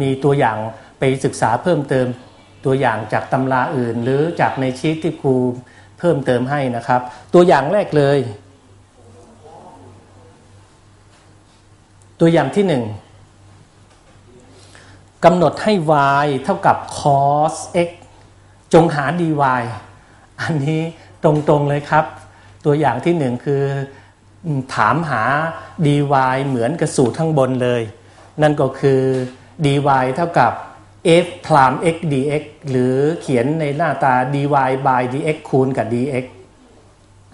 มีตัวอย่างไปศึกษาเพิ่มเติมตัวอย่างจากตำราอื่น หรือจากในชีตที่ครูเพิ่มเติมให้นะครับ ตัวอย่างแรกเลย ตัวอย่างที่หนึ่งกำหนดให้ y เท่ากับ cos x จงหา dy อันนี้ตรงๆเลยครับ ตัวอย่างที่หนึ่งคือถามหา dy เหมือนกับสูตรข้างบนเลย นั่นก็คือ dy เท่ากับ f พราม x dx หรือเขียนในหน้าตา dy by dx คูณกับ dx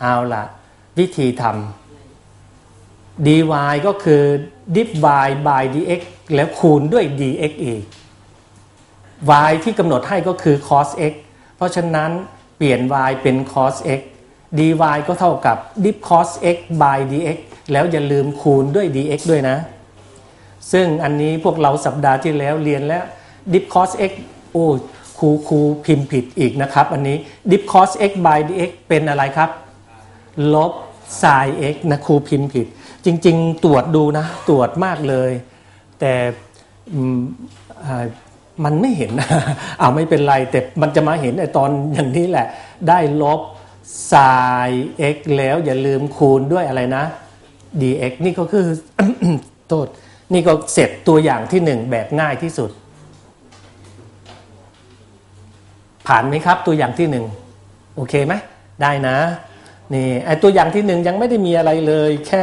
เอาละวิธีทำ dy ก็คือ div y by dx แล้วคูณด้วย dx อีก y ที่กำหนดให้ก็คือ cos x เพราะฉะนั้นเปลี่ยน y เป็น cos x dy ก็เท่ากับ div cos x by dx แล้วอย่าลืมคูณด้วย dx ด้วยนะ ซึ่งอันนี้พวกเราสัปดาห์ที่แล้วเรียนแล้ว div cos x โอ้ครูครูพิมพ์ผิดอีกนะครับ อันนี้ div cos x by dx เป็นอะไรครับ ลบ sin x นะครูพิมพ์ผิด จริง ๆ ตรวจดูนะ ตรวจมากเลย แต่มันไม่เห็นเอาไม่เป็นไร แต่มันจะมาเห็นไอตอนอย่างนี้แหละ ได้ลบ sin x แล้วอย่าลืมคูณด้วยอะไรนะ dx นี่ก็คือโทษ นี่ก็เสร็จตัวอย่างที่หนึ่งแบบง่ายที่สุด ผ่านไหมครับตัวอย่างที่หนึ่งโอเคไหมได้นะนี่ไอตัวอย่างที่หนึ่งยังไม่ได้มีอะไรเลยแค่